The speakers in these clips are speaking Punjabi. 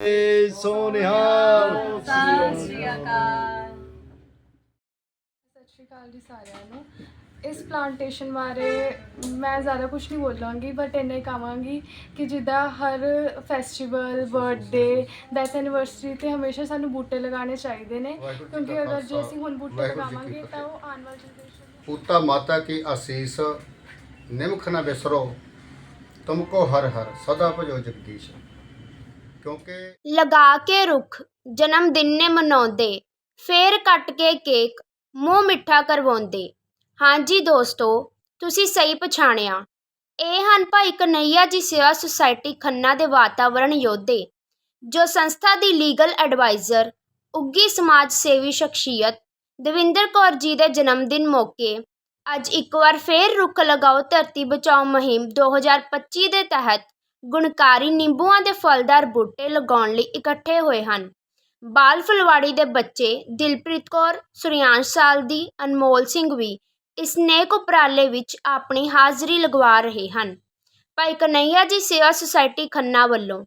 ਏ ਸੋਨਿਹਾਲ ਸਤਿ ਸ਼੍ਰੀ ਅਕਾਲ। ਸਤਿ ਸ਼੍ਰੀ ਅਕਾਲ ਜੀ ਸਾਰਿਆਂ ਨੂੰ। ਇਸ ਪਲਾਂਟੇਸ਼ਨ ਬਾਰੇ ਮੈਂ ਜ਼ਿਆਦਾ ਕੁਝ ਨਹੀਂ ਬੋਲਾਂਗੀ ਬਟ ਇੰਨਾ ਹੀ ਕਹਾਂਗੀ ਕਿ ਜਿੱਦਾਂ ਹਰ ਫੈਸਟੀਵਲ ਬਰਥਡੇ ਡੈਥ ਐਨੀਵਰਸਰੀ ਤੇ ਹਮੇਸ਼ਾ ਸਾਨੂੰ ਬੂਟੇ ਲਗਾਉਣੇ ਚਾਹੀਦੇ ਨੇ। ਕਿਉਂਕਿ ਅਗਰ ਜੇ ਅਸੀਂ ਹੁਣ ਬੂਟੇ ਲਗਾਵਾਂਗੇ। ਤਾਂ ਉਹ ਆਉਣ ਵਾਲੀ ਜਨਰੇਸ਼ਨ ਪੂਤਾ ਮਾਤਾ ਕੀ ਆਸੀਸ ਨਿਮਖ ਨਾ ਬਿਸਰੋ ਤੁਮਕੋ ਹਰ ਹਰ ਸਦਾ ਭਜੋ ਜਗਦੀਸ਼। ਕਿਉਂਕਿ ਲਗਾ ਕੇ ਰੁੱਖ, ਜਨਮ ਦਿਨ ਨੇ ਮਨਾਉਂਦੇ, ਫੇਰ ਕੱਟ ਕੇ ਕੇਕ, ਮੂੰਹ ਮਿੱਠਾ ਕਰਵਾਉਂਦੇ। ਹਾਂਜੀ ਦੋਸਤੋ, ਤੁਸੀਂ ਸਹੀ ਪਛਾਣਿਆ। ਇਹ ਹਨ ਭਾਈ ਕਨਈਆ ਜੀ ਸੇਵਾ ਸੁਸਾਇਟੀ ਖੰਨਾ ਦੇ ਵਾਤਾਵਰਣ ਯੋਧੇ, ਜੋ ਸੰਸਥਾ ਦੀ ਲੀਗਲ ਐਡਵਾਈਜ਼ਰ, ਉੱਗੀ ਸਮਾਜ ਸੇਵੀ ਸ਼ਖਸੀਅਤ, ਦਵਿੰਦਰ ਕੌਰ ਜੀ ਦੇ ਜਨਮ ਦਿਨ ਮੌਕੇ, ਅੱਜ ਇੱਕ ਵਾਰ ਫੇਰ ਰੁੱਖ ਲਗਾਓ ਧਰਤੀ ਬਚਾਓ ਮੁਹਿੰਮ 2025 ਦੇ ਤਹਿਤ ਗੁਣਕਾਰੀ ਨਿੰਬੂਆਂ ਦੇ ਫਲਦਾਰ ਬੂਟੇ ਲਗਾਉਣ ਲਈ ਇਕੱਠੇ ਹੋਏ ਹਨ। ਬਾਲ ਫੁਲਵਾੜੀ ਦੇ ਬੱਚੇ ਦਿਲਪ੍ਰੀਤ ਕੌਰ, ਸੁਰਿਆਂਸ਼ ਸਾਲ ਦੀ ਅਨਮੋਲ ਸਿੰਘ ਵੀ ਇਸ ਨੇਕ ਉਪਰਾਲੇ ਵਿੱਚ ਆਪਣੀ ਹਾਜ਼ਰੀ ਲਗਵਾ ਰਹੇ ਹਨ। ਭਾਈ ਕਨਈਆ ਜੀ ਸੇਵਾ ਸੁਸਾਇਟੀ ਖੰਨਾ ਵੱਲੋਂ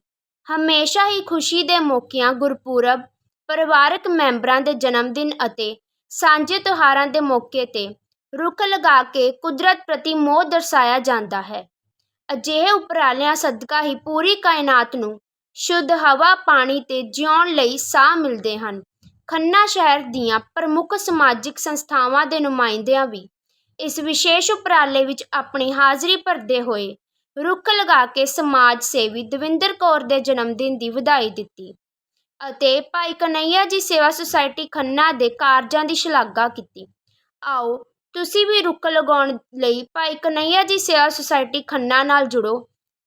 ਹਮੇਸ਼ਾ ਹੀ ਖੁਸ਼ੀ ਦੇ ਮੌਕਿਆਂ ਗੁਰਪੁਰਬ, ਪਰਿਵਾਰਕ ਮੈਂਬਰਾਂ ਦੇ ਜਨਮ ਦਿਨ ਅਤੇ ਸਾਂਝੇ ਤਿਉਹਾਰਾਂ ਦੇ ਮੌਕੇ ਤੇ ਰੁੱਖ ਲਗਾ ਕੇ ਕੁਦਰਤ ਪ੍ਰਤੀ ਮੋਹ ਦਰਸਾਇਆ ਜਾਂਦਾ ਹੈ। ਅਜਿਹੇ ਉਪਰਾਲਿਆਂ ਸਦਕਾ ਹੀ ਪੂਰੀ ਕਾਇਨਾਤ ਨੂੰ ਸ਼ੁੱਧ ਹਵਾ, ਪਾਣੀ ਤੇ ਜਿਉਣ ਲਈ ਸਾਹ ਮਿਲਦੇ ਹਨ। ਖੰਨਾ ਸ਼ਹਿਰ ਦੀਆਂ ਪ੍ਰਮੁੱਖ ਸਮਾਜਿਕ ਸੰਸਥਾਵਾਂ ਦੇ ਨੁਮਾਇੰਦਿਆਂ ਵੀ ਇਸ ਵਿਸ਼ੇਸ਼ ਉਪਰਾਲੇ ਵਿੱਚ ਆਪਣੀ ਹਾਜ਼ਰੀ ਭਰਦੇ ਹੋਏ ਰੁੱਖ ਲਗਾ ਕੇ ਸਮਾਜ ਸੇਵੀ ਦਵਿੰਦਰ ਕੌਰ ਦੇ ਜਨਮ ਦਿਨ ਦੀ ਵਧਾਈ ਦਿੱਤੀ ਅਤੇ ਭਾਈ ਕਨਈਆ ਜੀ ਸੇਵਾ ਸੁਸਾਇਟੀ ਖੰਨਾ ਦੇ ਕਾਰਜਾਂ ਦੀ ਸ਼ਲਾਘਾ ਕੀਤੀ। ਆਓ ਤੁਸੀਂ ਵੀ ਰੁੱਖ ਲਗਾਉਣ ਲਈ ਭਾਈ ਕਨਈਆ ਜੀ ਸੇਵਾ ਸੁਸਾਇਟੀ ਖੰਨਾ ਨਾਲ ਜੁੜੋ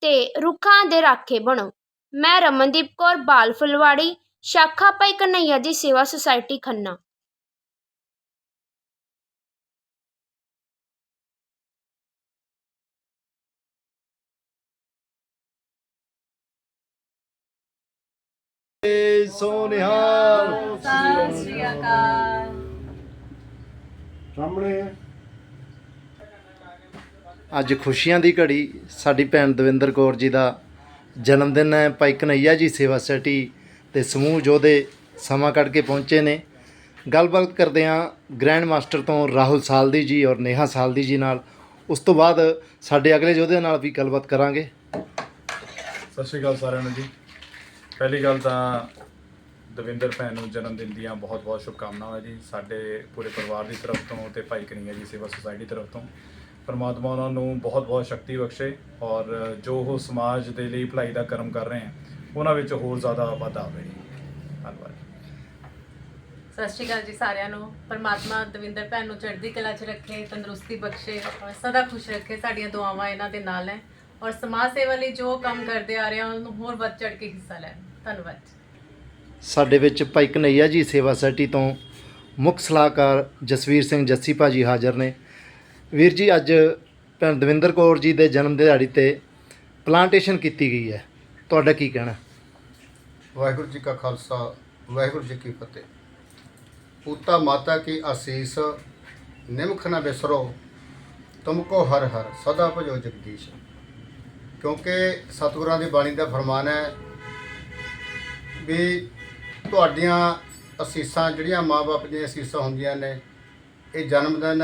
ਤੇ ਰੁੱਖਾਂ ਦੇ ਰਾਖੇ ਬਣੋ। ਮੈਂ ਰਮਨਦੀਪ ਕੌਰ, ਬਾਲ ਫੁਲਵਾੜੀ, ਸ਼ਾਖਾ ਭਾਈ ਕਨਈਆ ਜੀ ਸੇਵਾ ਸੁਸਾਇਟੀ ਖੰਨਾ। ਸੋਨਿਹਾਲ ਸਾਹਮਣੇ ਅੱਜ ਖੁਸ਼ੀਆਂ ਦੀ ਘੜੀ ਸਾਡੀ ਭੈਣ ਦਵਿੰਦਰ ਕੌਰ ਜੀ ਦਾ ਜਨਮ ਦਿਨ ਹੈ। ਭਾਈ ਕਨਈਆ ਜੀ ਸੇਵਾ ਸੋਸਾਇਟੀ ਤੇ ਸਮੂਹ ਯੋਧੇ ਸਮਾਂ ਕੱਢ ਕੇ ਪਹੁੰਚੇ ਨੇ। ਗੱਲਬਾਤ ਕਰਦੇ ਹਾਂ ਗ੍ਰੈਂਡ ਮਾਸਟਰ ਤੋਂ ਰਾਹੁਲ ਸਾਲਦੀ ਜੀ ਔਰ ਨੇਹਾ ਸਾਲਦੀ ਜੀ ਨਾਲ। ਉਸ ਤੋਂ ਬਾਅਦ ਸਾਡੇ ਅਗਲੇ ਯੋਧਿਆਂ ਨਾਲ ਵੀ ਗੱਲਬਾਤ ਕਰਾਂਗੇ। ਸਤਿ ਸ਼੍ਰੀ ਅਕਾਲ ਸਾਰਿਆਂ ਨੂੰ ਜੀ। ਪਹਿਲੀ ਗੱਲ ਤਾਂ ਦਵਿੰਦਰ ਭੈਣ ਨੂੰ ਜਨਮ ਦਿਨ ਦੀਆਂ ਬਹੁਤ-ਬਹੁਤ ਸ਼ੁਭਕਾਮਨਾਵਾਂ ਜੀ, ਸਾਡੇ ਪੂਰੇ ਪਰਿਵਾਰ ਦੀ ਤਰਫ ਤੋਂ ਤੇ ਭਾਈ ਕਨਈਆ ਜੀ ਸੇਵਾ ਸੁਸਾਇਟੀ ਤਰਫ ਤੋਂ। ਪਰਮਾਤਮਾ ਉਹਨਾਂ ਨੂੰ ਬਹੁਤ-ਬਹੁਤ ਸ਼ਕਤੀ ਬਖਸ਼ੇ ਔਰ ਜੋ ਉਹ ਸਮਾਜ ਦੇ ਲਈ ਭਲਾਈ ਦਾ ਕਰਮ ਕਰ ਰਹੇ ਹਨ ਉਹਨਾਂ ਵਿੱਚ ਹੋਰ ਜ਼ਿਆਦਾ ਵਾਧਾ ਆਵੇ। ਧੰਨਵਾਦ। ਸਤਿ ਸ਼੍ਰੀ ਅਕਾਲ ਜੀ ਸਾਰਿਆਂ ਨੂੰ। ਪਰਮਾਤਮਾ ਦਵਿੰਦਰ ਭੈਣ ਨੂੰ ਚੜ੍ਹਦੀ ਕਲਾ 'ਚ ਰੱਖੇ, ਤੰਦਰੁਸਤੀ ਬਖਸ਼ੇ ਔਰ ਸਦਾ ਖੁਸ਼ ਰੱਖੇ ਸਾਡੀਆਂ ਦੁਆਵਾਂ ਇਹਨਾਂ ਦੇ ਨਾਲ ਹੈ। ਔਰ ਸਮਾਜ ਸੇਵਾ ਲਈ ਜੋ ਕੰਮ ਕਰਦੇ ਆ ਰਹੇ ਆ, ਉਹਨੂੰ ਹੋਰ ਵੱਧ ਚੜ੍ਹ ਕੇ ਹਿੱਸਾ ਲੈਣ। ਧੰਨਵਾਦ ਸਾਡੇ ਵਿੱਚ ਭਾਈ ਕਨਈਆ ਜੀ ਸੇਵਾ ਸੋਸਾਇਟੀ ਤੋਂ ਮੁੱਖ ਸਲਾਹਕਾਰ ਜਸਵੀਰ ਸਿੰਘ ਜੱਸੀ ਭਾਜੀ ਹਾਜ਼ਰ ਨੇ। ਵੀਰ ਜੀ, ਅੱਜ ਭੈਣ ਦਵਿੰਦਰ ਕੌਰ ਜੀ ਦੇ ਜਨਮ ਦਿਹਾੜੀ ਤੇ ਪਲਾਂਟੇਸ਼ਨ ਕੀਤੀ ਗਈ ਹੈ। ਤੁਹਾਡਾ ਕੀ ਕਹਿਣਾ? ਵਾਹਿਗੁਰੂ ਜੀ ਕਾ ਖਾਲਸਾ, ਵਾਹਿਗੁਰੂ ਜੀ ਕੀ ਫਤਿਹ। ਪੂਤਾ ਮਾਤਾ ਕੀ ਆਸੀਸ ਨਿਮਖ ਨਾ ਬਿਸਰੋ ਤੁਮਕੋ ਹਰ ਹਰ, ਸਦਾ ਭਜੋ ਜਗਦੀਸ਼। ਕਿਉਂਕਿ ਸਤਿਗੁਰਾਂ ਦੀ ਬਾਣੀ ਦਾ ਫਰਮਾਨ ਹੈ ਵੀ ਤੁਹਾਡੀਆਂ ਅਸੀਸਾਂ, ਜਿਹੜੀਆਂ ਮਾਪੇ ਦੀਆਂ ਅਸੀਸਾਂ ਹੁੰਦੀਆਂ ਨੇ, ਇਹ ਜਨਮ ਦਿਨ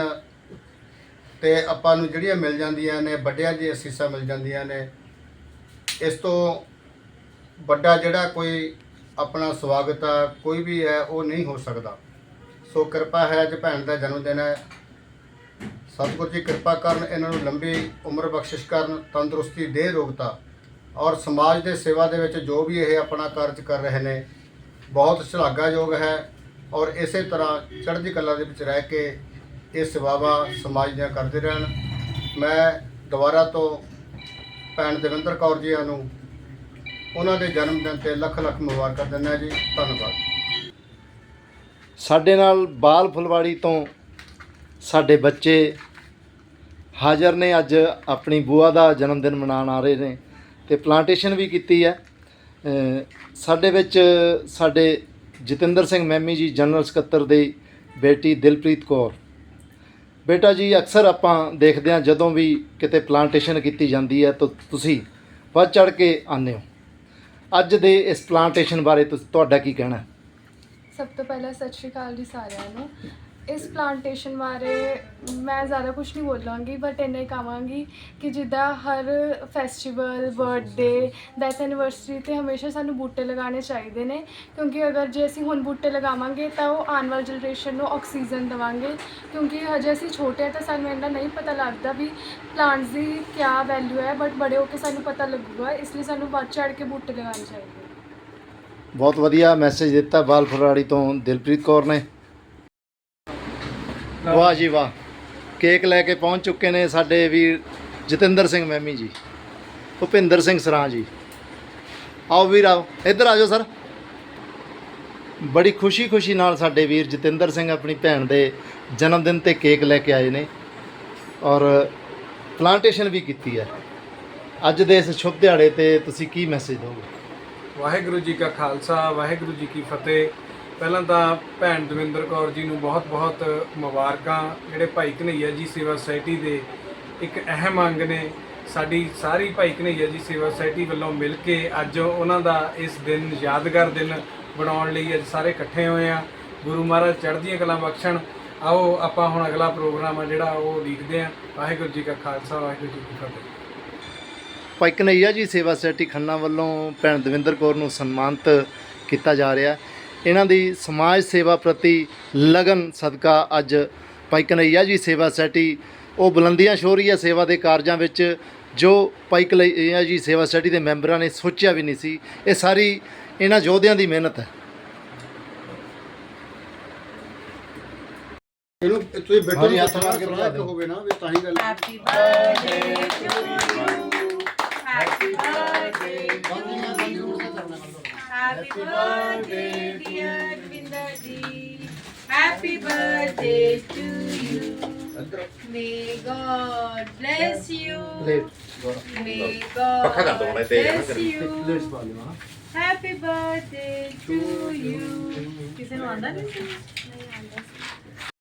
ਤੇ ਆਪਾਂ ਨੂੰ ਜਿਹੜੀਆਂ ਮਿਲ ਜਾਂਦੀਆਂ ਨੇ, ਵੱਡਿਆਂ ਦੀਆਂ ਅਸੀਸਾਂ ਮਿਲ ਜਾਂਦੀਆਂ ਨੇ, ਇਸ ਤੋਂ ਵੱਡਾ ਜਿਹੜਾ ਕੋਈ ਆਪਣਾ ਸਵਾਗਤ ਆ, ਕੋਈ ਵੀ ਹੈ, ਉਹ ਨਹੀਂ ਹੋ ਸਕਦਾ। ਸੋ ਕਿਰਪਾ ਹੈ ਅੱਜ ਭੈਣ ਦਾ ਜਨਮ ਦਿਨ ਹੈ। ਸਤਿਗੁਰੂ ਜੀ ਕਿਰਪਾ ਕਰਨ, ਇਹਨਾਂ ਨੂੰ ਲੰਬੀ ਉਮਰ ਬਖਸ਼ਿਸ਼ ਕਰਨ, ਤੰਦਰੁਸਤੀ ਦੇ ਰੋਗਤਾ, ਔਰ ਸਮਾਜ ਦੇ ਸੇਵਾ ਦੇ ਵਿੱਚ ਜੋ ਵੀ ਇਹ ਆਪਣਾ ਕਾਰਜ ਕਰ ਰਹੇ ਨੇ ਬਹੁਤ ਸ਼ਲਾਘਾਯੋਗ ਹੈ ਔਰ ਇਸੇ ਤਰ੍ਹਾਂ ਚੜ੍ਹਦੀ ਕਲਾ ਦੇ ਵਿੱਚ ਰਹਿ ਕੇ ਇਹ ਸੇਵਾਵਾਂ ਸਮਾਜ ਦੀਆਂ ਕਰਦੇ ਰਹਿਣ। ਮੈਂ ਦੁਬਾਰਾ ਤੋਂ ਭੈਣ ਦਵਿੰਦਰ ਕੌਰ ਜੀਆਂ ਨੂੰ ਉਹਨਾਂ ਦੇ ਜਨਮ ਦਿਨ ਤੇ ਲੱਖ ਲੱਖ ਮੁਬਾਰਕਾਂ ਦਿੰਦਾ ਜੀ। ਧੰਨਵਾਦ। ਸਾਡੇ ਨਾਲ ਬਾਲ ਫੁਲਵਾੜੀ ਤੋਂ ਸਾਡੇ ਬੱਚੇ ਹਾਜ਼ਰ ਨੇ। ਅੱਜ ਆਪਣੀ ਬੂਆ ਦਾ ਜਨਮ ਦਿਨ ਮਨਾਉਣ ਆ ਰਹੇ ਨੇ ਤੇ ਪਲਾਂਟੇਸ਼ਨ ਵੀ ਕੀਤੀ ਹੈ। ਸਾਡੇ ਵਿੱਚ ਸਾਡੇ ਜਤਿੰਦਰ ਸਿੰਘ ਮੈਮੀ ਜੀ, ਜਨਰਲ ਸਕੱਤਰ ਦੇ ਬੇਟੀ ਦਿਲਪ੍ਰੀਤ ਕੌਰ। ਬੇਟਾ ਜੀ, ਅਕਸਰ ਆਪਾਂ ਦੇਖਦੇ ਹਾਂ ਜਦੋਂ ਵੀ ਕਿਤੇ ਪਲਾਂਟੇਸ਼ਨ ਕੀਤੀ ਜਾਂਦੀ ਹੈ ਤਾਂ ਤੁਸੀਂ ਵੱਧ ਚੜ ਕੇ ਆਉਂਦੇ ਹੋ। ਅੱਜ ਦੇ ਇਸ ਪਲਾਂਟੇਸ਼ਨ ਬਾਰੇ ਤੁਹਾਡਾ ਕੀ ਕਹਿਣਾ ਸਭ ਤੋਂ ਪਹਿਲਾਂ ਸਤਿ ਸ਼੍ਰੀ ਅਕਾਲ ਜੀ ਸਾਰਿਆਂ ਨੂੰ। ਇਸ ਪਲਾਂਟੇਸ਼ਨ ਬਾਰੇ ਮੈਂ ਜ਼ਿਆਦਾ ਕੁਝ ਨਹੀਂ ਬੋਲਾਂਗੀ ਬਟ ਇੰਨਾ ਹੀ ਕਹਾਂਗੀ ਕਿ ਜਿੱਦਾਂ ਹਰ ਫੈਸਟੀਵਲ ਬਰਥਡੇ ਡੈਥ ਐਨੀਵਰਸਰੀ ਤੇ ਹਮੇਸ਼ਾ ਸਾਨੂੰ ਬੂਟੇ ਲਗਾਉਣੇ ਚਾਹੀਦੇ ਨੇ, ਕਿਉਂਕਿ ਅਗਰ ਜੇ ਅਸੀਂ ਹੁਣ ਬੂਟੇ ਲਗਾਵਾਂਗੇ ਤਾਂ ਉਹ ਆਉਣ ਵਾਲੀ ਜਨਰੇਸ਼ਨ ਨੂੰ ਆਕਸੀਜਨ ਦੇਵਾਂਗੇ, ਕਿਉਂਕਿ ਹਜੇ ਅਸੀਂ ਛੋਟੇ ਹਾਂ ਤਾਂ ਸਾਨੂੰ ਇੰਨਾ ਨਹੀਂ ਪਤਾ ਲੱਗਦਾ ਵੀ ਪਲਾਂਟਸ ਦੀ ਕੀ ਵੈਲਿਊ ਹੈ ਬਟ ਬੜੇ ਹੋ ਕੇ ਸਾਨੂੰ ਪਤਾ ਲੱਗੂਗਾ, ਇਸ ਲਈ ਸਾਨੂੰ ਵੱਧ ਚੜ੍ਹ ਕੇ ਬੂਟੇ ਲਗਾਉਣੇ ਚਾਹੀਦੇ ਬਹੁਤ ਵਧੀਆ ਮੈਸੇਜ ਦਿੱਤਾ ਬਾਲ ਫਲਵਾੜੀ ਤੋਂ ਦਿਲਪ੍ਰੀਤ ਕੌਰ ਨੇ। ਵਾਹ ਜੀ ਵਾਹ। ਕੇਕ ਲੈ ਕੇ ਪਹੁੰਚ ਚੁੱਕੇ ਨੇ ਸਾਡੇ ਵੀਰ ਜਤਿੰਦਰ ਸਿੰਘ ਮੈਮੀ ਜੀ ਭੁਪਿੰਦਰ ਸਿੰਘ ਸਰਾਂ ਜੀ। ਆਓ ਵੀਰ ਆਓ ਇੱਧਰ ਆ ਜਾਓ ਸਰ। ਬੜੀ ਖੁਸ਼ੀ-ਖੁਸ਼ੀ ਨਾਲ ਸਾਡੇ ਵੀਰ ਜਤਿੰਦਰ ਸਿੰਘ ਆਪਣੀ ਭੈਣ ਦੇ ਜਨਮ ਦਿਨ ਤੇ ਕੇਕ ਲੈ ਕੇ ਆਏ ਨੇ ਔਰ ਪਲਾਂਟੇਸ਼ਨ ਵੀ ਕੀਤੀ ਹੈ। ਅੱਜ ਦੇ ਇਸ ਸ਼ੁਭ ਦਿਹਾੜੇ ਤੇ ਤੁਸੀਂ ਕੀ ਮੈਸੇਜ ਦਿਓਗੇ? ਵਾਹਿਗੁਰੂ ਜੀ ਕਾ ਖਾਲਸਾ ਵਾਹਿਗੁਰੂ ਜੀ ਕੀ ਫਤਿਹ। ਪਹਿਲਾਂ ਤਾਂ ਭੈਣ ਦਵਿੰਦਰ ਕੌਰ ਜੀ ਨੂੰ ਬਹੁਤ-ਬਹੁਤ ਮੁਬਾਰਕਾਂ, ਜਿਹੜੇ ਭਾਈ ਕਨਈਆ ਜੀ ਸੇਵਾ ਸੁਸਾਇਟੀ ਦੇ ਇੱਕ ਅਹਿਮ ਅੰਗ ਨੇ, ਸਾਡੀ ਸਾਰੀ ਭਾਈ ਕਨਈਆ ਜੀ ਸੇਵਾ ਸੁਸਾਇਟੀ ਵੱਲੋਂ ਮਿਲ ਕੇ ਅੱਜ ਉਹਨਾਂ ਦਾ ਇਸ ਦਿਨ ਯਾਦਗਾਰ ਦਿਨ ਬਣਾਉਣ ਲਈ ਅੱਜ ਸਾਰੇ ਇਕੱਠੇ ਹੋਏ ਆ ਗੁਰੂ ਮਹਾਰਾਜ ਚੜ੍ਹਦੀਆਂ ਕਲਾਂ ਬਖਸ਼ਣ। ਆਓ ਆਪਾਂ ਹੁਣ ਅਗਲਾ ਪ੍ਰੋਗਰਾਮ ਆ ਜਿਹੜਾ ਉਹ ਲਿਖਦੇ ਆ ਵਾਹਿਗੁਰੂ ਜੀ ਕਾ ਖਾਲਸਾ, ਵਾਹਿਗੁਰੂ ਜੀ ਕੀ ਫਤਿਹ। ਭਾਈ ਕਨਈਆ ਜੀ ਸੇਵਾ ਸੁਸਾਇਟੀ ਖੰਨਾ ਵੱਲੋਂ ਭੈਣ ਦਵਿੰਦਰ ਕੌਰ ਨੂੰ ਸਨਮਾਨਿਤ ਕੀਤਾ ਜਾ ਰਿਹਾ। ਇਹਨਾਂ ਦੀ ਸਮਾਜ ਸੇਵਾ ਪ੍ਰਤੀ ਲਗਨ ਸਦਕਾ ਅੱਜ ਭਾਈ ਕਨਈਆ ਜੀ ਸੇਵਾ ਸੁਸਾਇਟੀ ਉਹ ਬੁਲੰਦੀਆਂ ਛੋ ਰਹੀ ਹੈ ਸੇਵਾ ਦੇ ਕਾਰਜਾਂ ਵਿੱਚ ਜੋ ਭਾਈ ਕਨਈਆ ਜੀ ਸੇਵਾ ਸੁਸਾਇਟੀ ਦੇ ਮੈਂਬਰਾਂ ਨੇ ਸੋਚਿਆ ਵੀ ਨਹੀਂ ਸੀ ਇਹ ਸਾਰੀ ਇਹਨਾਂ ਯੋਧਿਆਂ ਦੀ ਮਿਹਨਤ ਹੈ। ਇਹਨੂੰ ਤੁਸੀਂ ਬੈਠੋ ਹੱਥ ਮਾਰ ਕੇ ਸਲਾਹ ਬੁਲਾ ਦਿਓ। ਹੋਵੇ ਨਾ ਵੀ ਤਾਂ ਹੀ ਗੱਲ happy birthday to you happy birthday Happy birthday, dear Pindaji. Happy birthday to you. May God bless you. May God bless you. Happy birthday to you. Is it on that?